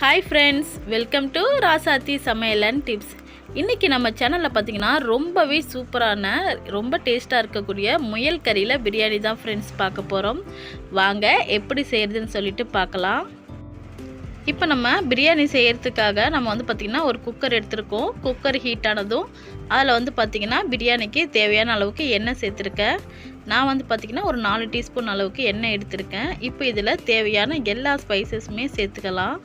Hi friends welcome to Rasathi சமையல் and tips இன்றைக்கி நம்ம சேனலில் பார்த்தீங்கன்னா ரொம்பவே சூப்பரான ரொம்ப டேஸ்ட்டாக இருக்கக்கூடிய முயல் கறியில் பிரியாணி தான் ஃப்ரெண்ட்ஸ் பார்க்க போகிறோம் வாங்க எப்படி செய்கிறதுன்னு சொல்லிட்டு பார்க்கலாம். இப்போ நம்ம பிரியாணி செய்கிறதுக்காக நம்ம வந்து பார்த்திங்கன்னா ஒரு குக்கர் எடுத்திருக்கோம். குக்கர் ஹீட் ஆனதும் அதில் வந்து பார்த்திங்கன்னா பிரியாணிக்கு தேவையான அளவுக்கு எண்ணெய் சேர்த்துருக்கேன். நான் வந்து பார்த்திங்கன்னா ஒரு நாலு டீஸ்பூன் அளவுக்கு எண்ணெய் எடுத்திருக்கேன். இப்போ இதில் தேவையான எல்லா ஸ்பைசஸுமே சேர்த்துக்கலாம்.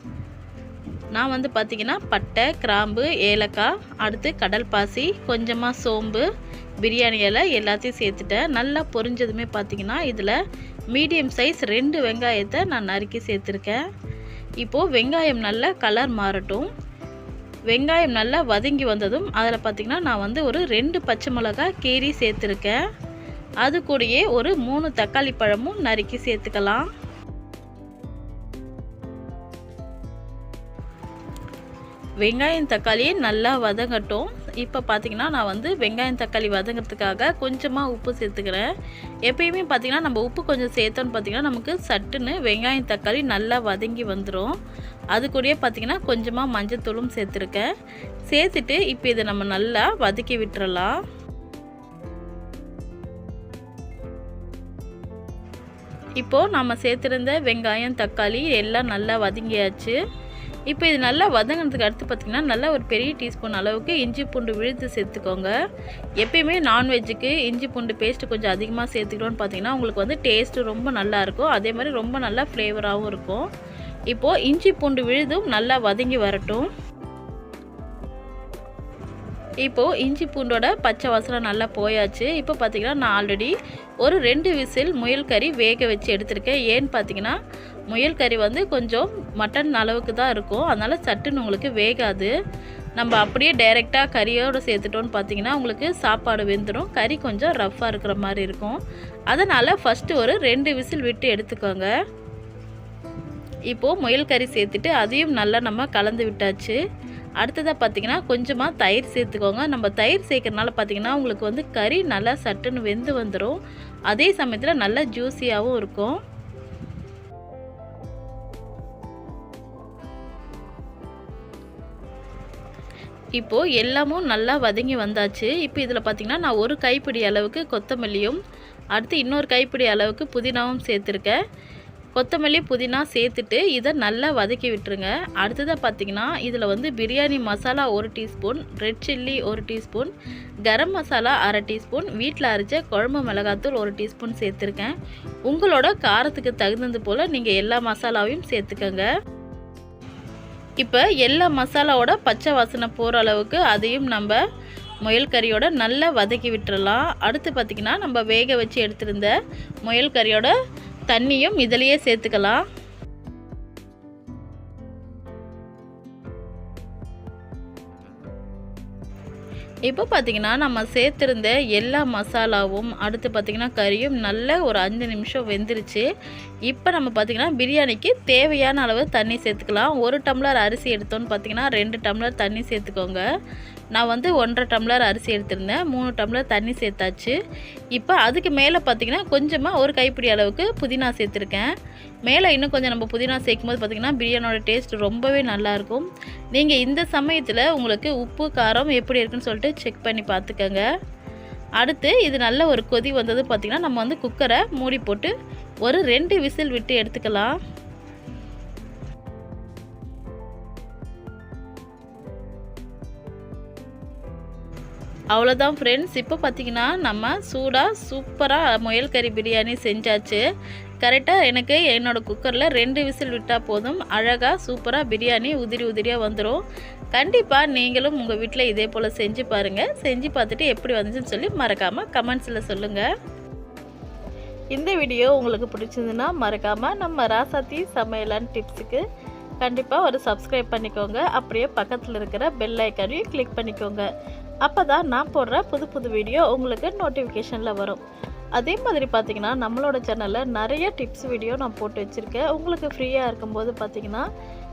நான் வந்து பார்த்திங்கன்னா பட்டை கிராம்பு ஏலக்காய் அடுத்து கடல் பாசி கொஞ்சமாக சோம்பு பிரியாணி இலை எல்லாத்தையும் சேர்த்துட்டேன். நல்லா பொரிஞ்சதுமே பார்த்திங்கன்னா இதில் மீடியம் சைஸ் ரெண்டு வெங்காயத்தை நான் நறுக்கி சேர்த்துருக்கேன். இப்போது வெங்காயம் நல்லா கலர் மாறட்டும். வெங்காயம் நல்லா வதங்கி வந்ததும் அதில் பார்த்திங்கன்னா நான் வந்து ஒரு ரெண்டு பச்சை மிளகாய் கீரி சேர்த்துருக்கேன். அது கூடயே ஒரு மூணு தக்காளி பழமும் நறுக்கி சேர்த்துக்கலாம். வெங்காயம் தக்காளி நல்லா வதங்கட்டும். இப்போ பார்த்தீங்கன்னா நான் வந்து வெங்காயம் தக்காளி வதங்கிறதுக்காக கொஞ்சமாக உப்பு சேர்த்துக்கிறேன். எப்பயுமே பார்த்தீங்கன்னா நம்ம உப்பு கொஞ்சம் சேர்த்தோன்னு பார்த்தீங்கன்னா நமக்கு சட்டுன்னு வெங்காயம் தக்காளி நல்லா வதங்கி வந்துடும் அது கூடயே பார்த்தீங்கன்னா கொஞ்சமாக மஞ்சத்தூளும் சேர்த்துருக்கேன். சேர்த்துட்டு இப்போ இதை நம்ம நல்லா வதக்கி விட்டுறலாம். இப்போது நம்ம சேர்த்துருந்த வெங்காயம் தக்காளி எல்லாம் நல்லா வதங்கியாச்சு. இப்போ இது நல்லா வதங்கினதுக்கு அடுத்து பார்த்திங்கன்னா நல்லா ஒரு பெரிய டீஸ்பூன் அளவுக்கு இஞ்சி பூண்டு விழுத்து சேர்த்துக்கோங்க. எப்பயுமே நான்வெஜ்ஜுக்கு இஞ்சி பூண்டு பேஸ்ட்டு கொஞ்சம் அதிகமாக சேர்த்துக்கிட்டோன்னு பார்த்தீங்கன்னா உங்களுக்கு வந்து டேஸ்ட்டு ரொம்ப நல்லாயிருக்கும் அதே மாதிரி ரொம்ப நல்லா ஃப்ளேவராகவும் இருக்கும். இப்போது இஞ்சி பூண்டு விழுதும் நல்லா வதங்கி வரட்டும். இப்போது இஞ்சி பூண்டோட பச்சை வாசனை நல்லா போயாச்சு. இப்போ பார்த்திங்கன்னா நான் ஆல்ரெடி ஒரு ரெண்டு விசில் முயல் கறி வேக வச்சு எடுத்திருக்கேன். ஏன்னு பார்த்தீங்கன்னா முயல் கறி வந்து கொஞ்சம் மட்டன் அளவுக்கு தான் இருக்கும். அதனால் சட்டுன்னு உங்களுக்கு வேகாது. நம்ம அப்படியே டைரெக்டாக கறியோடு சேர்த்துட்டோன்னு பார்த்தீங்கன்னா உங்களுக்கு சாப்பாடு வெந்துடும் கறி கொஞ்சம் ரஃப்பாக இருக்கிற மாதிரி இருக்கும். அதனால் ஃபஸ்ட்டு ஒரு ரெண்டு விசில் விட்டு எடுத்துக்கோங்க. இப்போது முயல் கறி சேர்த்துட்டு அதையும் நல்லா நம்ம கலந்து விட்டாச்சு. அடுத்ததாக பார்த்தீங்கன்னா கொஞ்சமாக தயிர் சேர்த்துக்கோங்க. நம்ம தயிர் சேர்க்கறனால பார்த்தீங்கன்னா உங்களுக்கு வந்து கறி நல்லா சட்டுன்னு வெந்து வந்துடும் அதே சமயத்தில் நல்லா ஜூஸியாகவும் இருக்கும். இப்போது எல்லாமும் நல்லா வதங்கி வந்தாச்சு. இப்போ இதில் பார்த்திங்கன்னா நான் ஒரு கைப்பிடி அளவுக்கு கொத்தமல்லியும் அடுத்து இன்னொரு கைப்பிடி அளவுக்கு புதினாவும் சேர்த்துருக்கேன். கொத்தமல்லி புதினா சேர்த்துட்டு இதை நல்லா வதக்கி விட்டுருங்க. அடுத்ததாக பார்த்தீங்கன்னா இதில் வந்து பிரியாணி மசாலா ஒரு டீஸ்பூன் ரெட் சில்லி ஒரு டீஸ்பூன் கரம் மசாலா அரை டீஸ்பூன் வீட்டில் அரைச்ச குழம்பு மிளகாத்தூள் ஒரு டீஸ்பூன் சேர்த்துருக்கேன். உங்களோட காரத்துக்கு தகுந்தது போல் நீங்கள் எல்லா மசாலாவையும் சேர்த்துக்கோங்க. இப்போ எல்லா மசாலாவோட பச்சை வாசனை போகிற அளவுக்கு அதையும் நம்ம முயல் கறியோட நல்லா வதக்கி விட்டுறலாம். அடுத்து பார்த்திங்கன்னா நம்ம வேக வச்சு எடுத்திருந்த முயல் கறியோட தண்ணியும் இதிலையே சேர்த்துக்கலாம். இப்போ பார்த்தீங்கன்னா நம்ம சேர்த்துருந்த எல்லா மசாலாவும் அடுத்து பார்த்திங்கன்னா கறியும் நல்ல ஒரு அஞ்சு நிமிஷம் வெந்துருச்சு. இப்போ நம்ம பார்த்திங்கன்னா பிரியாணிக்கு தேவையான அளவு தண்ணி சேர்த்துக்கலாம். ஒரு டம்ளர் அரிசி எடுத்தோன்னு பார்த்திங்கன்னா ரெண்டு டம்ளர் தண்ணி சேர்த்துக்கோங்க. நான் வந்து ஒன்றரை டம்ளர் அரிசி எடுத்திருந்தேன் மூணு டம்ளர் தண்ணி சேர்த்தாச்சு. இப்போ அதுக்கு மேலே பார்த்திங்கன்னா கொஞ்சமாக ஒரு கைப்பிடி அளவுக்கு புதினா சேர்த்துருக்கேன். மேலே இன்னும் கொஞ்சம் நம்ம புதினா சேர்க்கும் போது பார்த்திங்கன்னா பிரியாணியோட டேஸ்ட் ரொம்பவே நல்லாயிருக்கும். நீங்கள் இந்த சமயத்தில் உங்களுக்கு உப்பு காரம் எப்படி இருக்குன்னு சொல்லிட்டு செக் பண்ணி பார்த்துக்கோங்க. அடுத்து இது நல்ல ஒரு கொதி வந்தது பார்த்திங்கன்னா நம்ம வந்து குக்கரை மூடி போட்டு ஒரு ரெண்டு விசில் விட்டு எடுத்துக்கலாம். அவ்வளோதான் ஃப்ரெண்ட்ஸ் இப்போ பார்த்தீங்கன்னா நம்ம சூடாக சூப்பராக முயல் கறி பிரியாணி செஞ்சாச்சு. கரெக்டாக எனக்கு என்னோடய குக்கரில் ரெண்டு விசில் விட்டால் போதும். அழகாக சூப்பராக பிரியாணி உதிரி உதிரியாக வந்துடும் கண்டிப்பாக நீங்களும் உங்கள் வீட்டில் இதே போல் செஞ்சு பாருங்கள் செஞ்சு பார்த்துட்டு எப்படி வந்துச்சுன்னு சொல்லி மறக்காமல் கமெண்ட்ஸில் சொல்லுங்கள் இந்த வீடியோ உங்களுக்கு பிடிச்சதுன்னா மறக்காமல் நம்ம ராசாத்தி சமையலான் டிப்ஸுக்கு கண்டிப்பாக ஒரு சப்ஸ்கிரைப் பண்ணிக்கோங்க. அப்படியே பக்கத்தில் இருக்கிற பெல் ஐக்கனையும் கிளிக் பண்ணிக்கோங்க. அப்போ தான் நான் போடுற புது புது வீடியோ உங்களுக்கு நோட்டிஃபிகேஷனில் வரும். அதே மாதிரி பார்த்தீங்கன்னா நம்மளோட சேனலில் நிறைய டிப்ஸ் வீடியோ நான் போட்டு வச்சுருக்கேன். உங்களுக்கு ஃப்ரீயாக இருக்கும்போது பார்த்தீங்கன்னா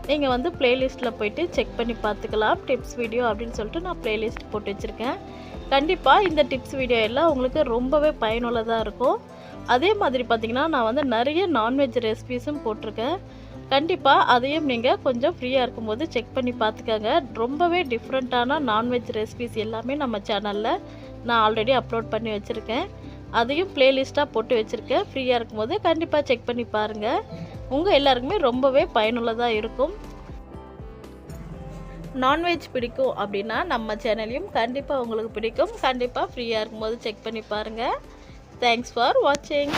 நீங்கள் வந்து ப்ளேலிஸ்ட்டில் போயிட்டு செக் பண்ணி பார்த்துக்கலாம் டிப்ஸ் வீடியோ அப்படின்னு சொல்லிட்டு நான் ப்ளேலிஸ்ட் போட்டு வச்சுருக்கேன். கண்டிப்பாக இந்த டிப்ஸ் வீடியோ எல்லாம் உங்களுக்கு ரொம்பவே பயனுள்ளதாக இருக்கும். அதே மாதிரி பார்த்திங்கன்னா நான் வந்து நிறைய நான்வெஜ் ரெசிபீஸும் போட்டிருக்கேன். கண்டிப்பாக அதையும் நீங்கள் கொஞ்சம் ஃப்ரீயாக இருக்கும்போது செக் பண்ணி பார்த்துக்கோங்க. ரொம்பவே டிஃப்ரெண்ட்டான நான்வெஜ் ரெசிபிஸ் எல்லாமே நம்ம சேனலில் நான் ஆல்ரெடி அப்லோட் பண்ணி வச்சுருக்கேன். அதையும் ப்ளேலிஸ்ட்டாக போட்டு வச்சுருக்கேன். ஃப்ரீயாக இருக்கும்போது கண்டிப்பாக செக் பண்ணி பாருங்கள் உங்கள் எல்லாருக்குமே ரொம்பவே பயனுள்ளதாக இருக்கும். நான்வெஜ் பிடிக்கும் அப்படின்னா நம்ம சேனலையும் கண்டிப்பாக உங்களுக்கு பிடிக்கும். கண்டிப்பாக ஃப்ரீயாக இருக்கும்போது செக் பண்ணி பாருங்கள் தேங்க்ஸ் ஃபார் வாட்சிங்